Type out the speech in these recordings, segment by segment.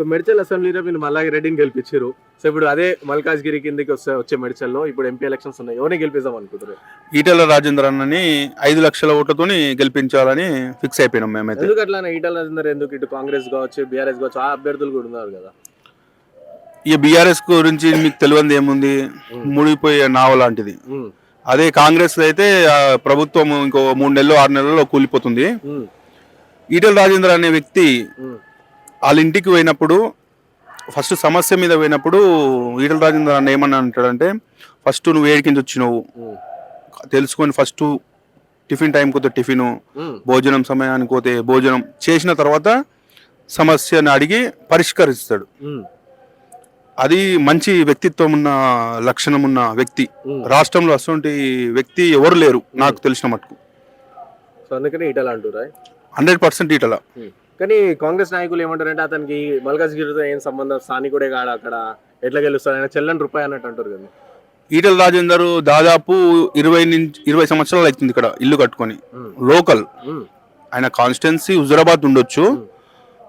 So Medchal అసెంబ్లీలో మీరు మల్లా రెడ్డిని గెలిపించారు. సో ఇప్పుడు అదే మల్కాజ్గిరి కిందకి వస్తే వచ్చే మెడ్చల్లో ఇప్పుడు ఎంపీ ఎలక్షన్స్ ఉన్నాయి. ఎవరిని గెలిపిద్దాం అనుకుంటారు ఈటెల రాజేంద్ర అన్నని ఐదు లక్షల ఓట్లతోని గెలిపించాలని ఫిక్స్ అయిపోయినాం మేమైతే. ఎందుకు అట్లా ఈటల రాజేందర్ ఎందుకు? ఇటు కాంగ్రెస్ కావచ్చు బీఆర్ఎస్ కావచ్చు ఆ అభ్యర్థులు కూడా ఉన్నారు కదా. ఈ బీఆర్ఎస్ గురించి మీకు తెలియంది ఏముంది? ముడిపోయే నావ లాంటిది. అదే కాంగ్రెస్ అయితే ప్రభుత్వం ఇంకో మూడు నెలలు ఆరు నెలల్లో కూలిపోతుంది. ఈటెల రాజేంద్ర అనే వ్యక్తి వాళ్ళ ఇంటికి పోయినప్పుడు ఫస్ట్ సమస్య మీద పోయినప్పుడు ఈటల రాజేంద్ర అన్న ఏమన్నా అంటాడంటే ఫస్ట్ నువ్వు ఏడికి నుంచి వచ్చినావు. తెలుసుకొని ఫస్ట్ టిఫిన్ టైంకి పోతే టిఫిన్ భోజనం సమయానికి పోతే భోజనం చేసిన తర్వాత సమస్యను అడిగి పరిష్కరిస్తాడు. అది మంచి వ్యక్తిత్వం ఉన్న లక్షణం ఉన్న వ్యక్తి. రాష్ట్రంలో అటువంటి వ్యక్తి ఎవరు లేరు నాకు తెలిసిన మటుకు అందుకని అంటురా హండ్రెడ్ పర్సెంట్ ఈటల. కానీ కాంగ్రెస్ నాయకులు ఏమంటారంటే అతనికి మల్కాజ్గిరితో ఏం సంబంధం? స్థానికుడే కాడు అక్కడ ఎట్లా గెలుస్తాడు? ఆయన చెల్లని రూపాయి అన్నట్టు అంటారు కదా. ఈటల రాజేందర్ దాదాపు ఇరవై నుంచి ఇరవై సంవత్సరాలు అవుతుంది ఇక్కడ ఇల్లు కట్టుకొని. లోకల్. ఆయన కాన్స్టిట్యున్సీ హుజరాబాద్ ఉండొచ్చు.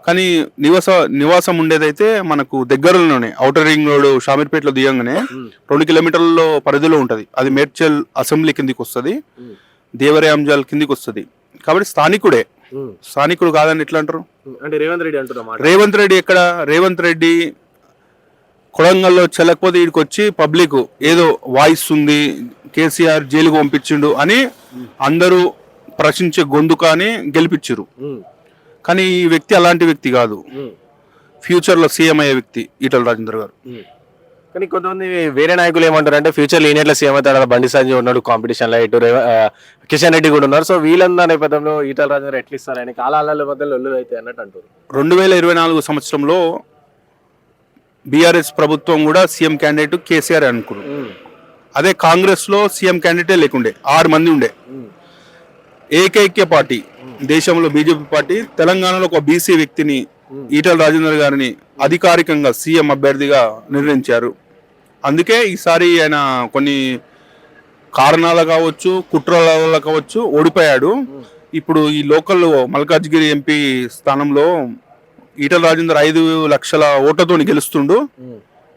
కానీ నివాస నివాసం ఉండేదైతే మనకు దగ్గరలోనే ఔటర్ రింగ్ రోడ్ షామీర్పేటలో దియంగానే రెండు కిలోమీటర్ల పరిధిలో ఉంటది. అది మేడ్చల్ అసెంబ్లీ కిందికి వస్తుంది. ఉమ్, దేవరాంజాల్ కిందికి వస్తుంది. కాబట్టి స్థానికుడే స్థానికుడు కాదని ఎట్లా అంటారు. అంటే రేవంత్ రెడ్డి అంటున్నా మాట. రేవంత్ రెడ్డి ఎక్కడ? రేవంత్ రెడ్డి కొడంగల్లో చెల్లకపోతే వీడికి వచ్చి పబ్లిక్ ఏదో వాయిస్ ఉంది కేసీఆర్ జైలుకు పంపించిండు అని అందరూ ప్రశ్నించే గొంతుక అని గెలిపించారు కానీ ఈ వ్యక్తి అలాంటి వ్యక్తి కాదు. ఫ్యూచర్లో సీఎం అయ్యే వ్యక్తి ఈటల రాజేందర్ గారు. కానీ కొంతమంది వేరే నాయకులు ఏమంటారు అంటే ఫ్యూచర్ లీనియర్లో సీఎం అవుతాడు? కదా, బండి సంజయ్ ఉన్నాడు కాంపిటీషన్లో ఇటు కిషన్ రెడ్డి కూడా ఉన్నారు. సో వీళ్ళందరి నేపథ్యంలో ఈటల రాజేందర్ ఎట్లా ఇస్తారు? ఆయన కాలాల మధ్యలో ఒళ్ళు అయితే అన్నట్టు అంటారు రెండు వేల ఇరవై నాలుగు సంవత్సరంలో బీఆర్ఎస్ ప్రభుత్వం కూడా సీఎం క్యాండిడేట్ కేసీఆర్ అనుకున్నారు. అదే కాంగ్రెస్లో సీఎం క్యాండిడేటే లేకుండే ఆరు మంది ఉండే. ఏకైక్య పార్టీ దేశంలో బీజేపీ పార్టీ తెలంగాణలో ఒక బీసీ వ్యక్తిని ఈటల రాజేందర్ గారిని అధికారికంగా సీఎం అభ్యర్థిగా నిర్ణయించారు. అందుకే ఈసారి ఆయన కొన్ని కారణాలు కావచ్చు కుట్రల వల్ల కావచ్చు ఓడిపోయాడు. ఇప్పుడు ఈ లోకల్ మల్కాజ్గిరి ఎంపీ స్థానంలో ఈటల రాజేందర్ ఐదు లక్షల ఓట్లతో గెలుస్తుండు.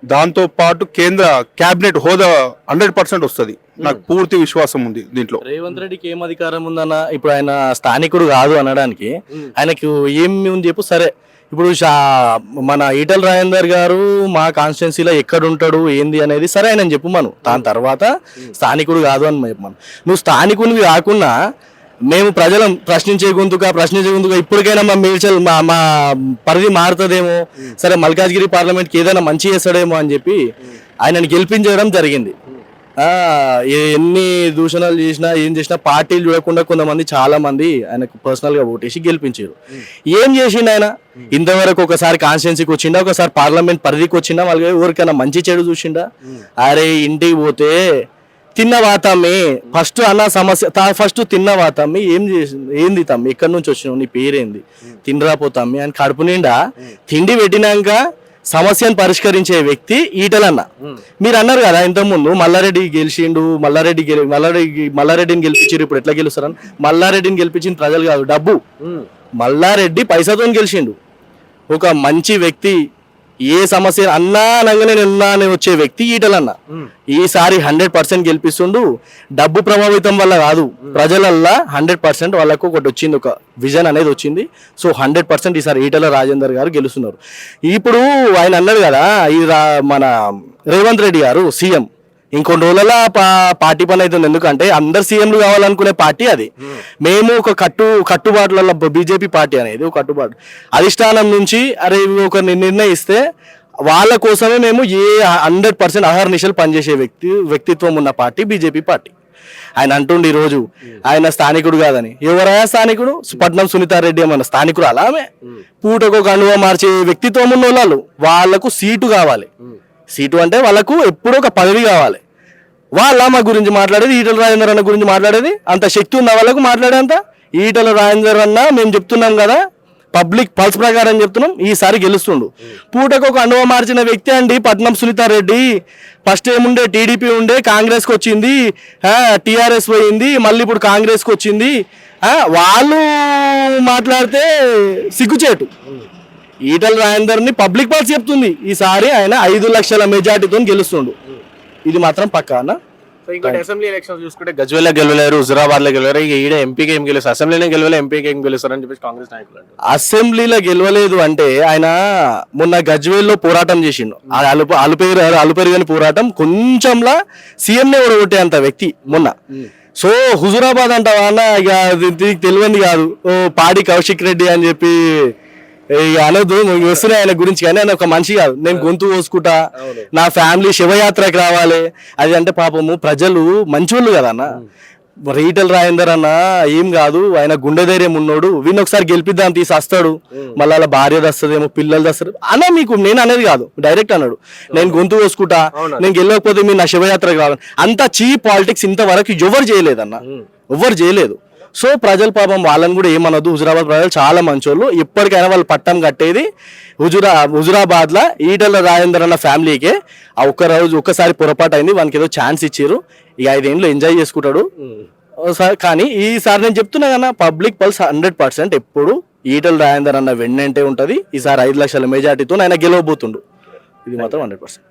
దాంతో పాటు కేంద్ర కేబినెట్ హోదా హండ్రెడ్ పర్సెంట్ వస్తుంది. నాకు పూర్తి విశ్వాసం ఉంది దీంట్లో. రేవంత్ రెడ్డికి ఏం అధికారం ఉందన్న ఇప్పుడు ఆయన స్థానికుడు కాదు అనడానికి ఆయనకు ఏమి ఉంది చెప్పు సరే. ఇప్పుడు షా- మన ఈటల్ రాజేందర్ గారు మా కాన్స్టిట్యున్సీలో ఎక్కడ ఉంటాడు ఏంది అనేది సరే ఆయన చెప్పు మనం. దాని తర్వాత స్థానికుడు కాదు అని చెప్పమను నువ్వు స్థానికునివి కాకుండా మేము ప్రజలం ప్రశ్నించే గొంతుగా ప్రశ్నించే గొంతుగా ఇప్పటికైనా మా మేల్చల్ మా మా పరిధి మారుతుందేమో. సరే మల్కాజ్గిరి పార్లమెంట్కి ఏదైనా మంచి చేస్తాడేమో అని చెప్పి ఆయనను గెలిపించడం జరిగింది. ఎన్ని దూషణలు చేసినా ఏం చేసినా పార్టీలు చూడకుండా కొంతమంది చాలా మంది ఆయనకు పర్సనల్గా ఓటేసి గెలిపించారు. ఏం చేసిండు ఆయన? ఇంతవరకు ఒకసారి కాన్స్టిట్యున్సీకి వచ్చిండా? ఒకసారి పార్లమెంట్ పరిధికి వచ్చిండా? వాళ్ళకి ఎవరికైనా మంచి చెడు చూసిండా? అరే ఇంటికి పోతే తిన్న తమ్మి ఫస్ట్ అన్న సమస్య ఫస్ట్ తిన్నవా తమ్మి ఏం చేసింది ఏంది తమ్మి? ఎక్కడి నుంచి వచ్చినావు? నీ పేరేంది? తినరా అని కడుపు నిండా తిండి పెట్టినాక సమస్యను పరిష్కరించే వ్యక్తి ఈటలన్న. మీరు అన్నారు కదా ఇంతకుముందు మల్లారెడ్డి గెలిచిండు మల్లారెడ్డి గెలి మల్లారెడ్డి మల్లారెడ్డిని గెలిపించారు ఇప్పుడు ఎట్లా గెలుస్తారని. మల్లారెడ్డిని గెలిపించిన ప్రజలు కాదు డబ్బు. మల్లారెడ్డి పైసాతో గెలిచిండు. ఒక మంచి వ్యక్తి ఏ సమస్య అన్నా అనగానే నిన్నా వచ్చే వ్యక్తి ఈటలన్న. ఈసారి హండ్రెడ్ పర్సెంట్ గెలిపిస్తుండు. డబ్బు ప్రభావితం వల్ల కాదు ప్రజలల్లా హండ్రెడ్ పర్సెంట్ వాళ్ళకు ఒకటి వచ్చింది ఒక విజన్ అనేది వచ్చింది. సో హండ్రెడ్ పర్సెంట్ ఈసారి ఈటల రాజేందర్ గారు గెలుస్తున్నారు. ఇప్పుడు ఆయన అన్నాడు కదా ఈ రా- మన రేవంత్ రెడ్డి గారు సీఎం. ఇంకొన్ని రోజులలో పా పార్టీ పని అవుతుంది ఎందుకంటే అందరు సీఎంలు కావాలనుకునే పార్టీ అది. మేము ఒక కట్టు కట్టుబాట్లలో బీజేపీ పార్టీ అనేది ఒక కట్టుబాటు. అధిష్టానం నుంచి అరే ఒక నిర్ణయిస్తే వాళ్ళ కోసమే మేము ఏ హండ్రెడ్ పర్సెంట్ అహర్నిశలు పనిచేసే వ్యక్తి వ్యక్తిత్వం ఉన్న పార్టీ బీజేపీ పార్టీ. ఆయన అంటుండి ఈ రోజు ఆయన స్థానికుడు కాదని. ఎవరైనా స్థానికుడు? పట్నం సునీతారెడ్డి ఏమన్నా స్థానికుడు అలామే పూటకు ఒక అనువ మార్చే వ్యక్తిత్వం ఉన్న వాళ్ళు. వాళ్ళకు సీటు కావాలి. సీటు అంటే వాళ్ళకు ఎప్పుడూ ఒక పదవి కావాలి. వాళ్ళ మా గురించి మాట్లాడేది ఈటల రాజేందర్ అన్న గురించి మాట్లాడేది? అంత శక్తి ఉన్న వాళ్ళకు మాట్లాడేంత? ఈటల రాజేందర్ అన్న మేము చెప్తున్నాం కదా పబ్లిక్ పల్స్ ప్రకారం చెప్తున్నాం ఈసారి గెలుస్తుండు. పూటకు ఒక అనుభవం మార్చిన వ్యక్తి అండి పట్నం సునీతారెడ్డి ఫస్ట్ ఏముండే టీడీపీ ఉండే కాంగ్రెస్కి వచ్చింది టీఆర్ఎస్ పోయింది మళ్ళీ ఇప్పుడు కాంగ్రెస్కి వచ్చింది. వాళ్ళు మాట్లాడితే సిగ్గుచేటు. ఈటల రాజేందర్ని పబ్లిక్ పల్స్ చెప్తుంది. ఈసారి ఆయన ఐదు లక్షల మెజార్టీతో గెలుస్తుండు. ఇది మాత్రం పక్కా అన్న. సో ఇంకోటి అసెంబ్లీ ఎలక్షన్ చూసుకుంటే గజ్వేల్ గెలవలేరు హుజురాబాద్లో గెలవలేరు ఇక ఈడ ఎంపీకి ఏం గెలుస్తారు? అసెంబ్లీలో గెలవలే ఎంపీకి ఏం గెలుస్తారు అని చెప్పేసి కాంగ్రెస్ నాయకులు అంటారు అసెంబ్లీలో గెలవలేదు అంటే ఆయన మొన్న గజ్వేల్లో పోరాటం చేసిండు. ఆ అలుపు అలుపేరు అలుపెరుగని పోరాటం కొంచెంలా సీఎంనే ఓడగొట్టే అంత వ్యక్తి మొన్న. సో హుజురాబాద్ అంటావా అన్న? ఇక అది దీనికి తెలియంది కాదు. ఓ పాడి కౌశిక్ రెడ్డి అని చెప్పి ఇక అనొద్దు నువ్వు వస్తున్నాయి ఆయన గురించి కానీ ఆయన ఒక మనిషి కాదు. నేను గొంతు కోసుకుంటా నా ఫ్యామిలీ శివయాత్రకి రావాలి. అది అంటే పాపము ప్రజలు మంచోళ్ళు కదా అన్న. రీటల్ రాజేందర్ అన్న ఏం కాదు. ఆయన గుండె ధైర్యం ఉన్నోడు. వీడిని ఒకసారి గెలిపిద్దాం తీసి వస్తాడు మళ్ళీ వాళ్ళ భార్య దస్తుందేమో పిల్లలు దస్తారు అన్న మీకు నేను అనేది కాదు. డైరెక్ట్ అన్నాడు. నేను గొంతు కోసుకుంటా నేను గెలవకపోతే మీరు నా శివయాత్రకు రావాలి. అంత చీప్ పాలిటిక్స్ ఇంతవరకు ఎవరు చేయలేదన్న. ఎవరు చేయలేదు. సో ప్రజలు పాపం వాళ్ళని కూడా ఏమనొద్దు. హుజురాబాద్ ప్రజలు చాలా మంచోళ్ళు. ఇప్పటికైనా వాళ్ళు పట్టం కట్టేది హుజురా హుజురాబాద్లో ఈటల రాజేందర్ అన్న ఫ్యామిలీకే. ఆ ఒక్క రోజు ఒక్కసారి పొరపాటు అయింది. వానికి ఏదో ఛాన్స్ ఇచ్చారు ఈ ఐదేళ్ళు ఎంజాయ్ చేసుకుంటాడు. కానీ ఈసారి నేను చెప్తున్నా కదా పబ్లిక్ పల్స్ హండ్రెడ్ పర్సెంట్ ఎప్పుడు ఈటల రాజేందర్ అన్న వెన్నంటే ఉంటది. ఈసారి ఐదు లక్షల మెజార్టీతో ఆయన గెలవబోతుండు. ఇది మాత్రం హండ్రెడ్ పర్సెంట్.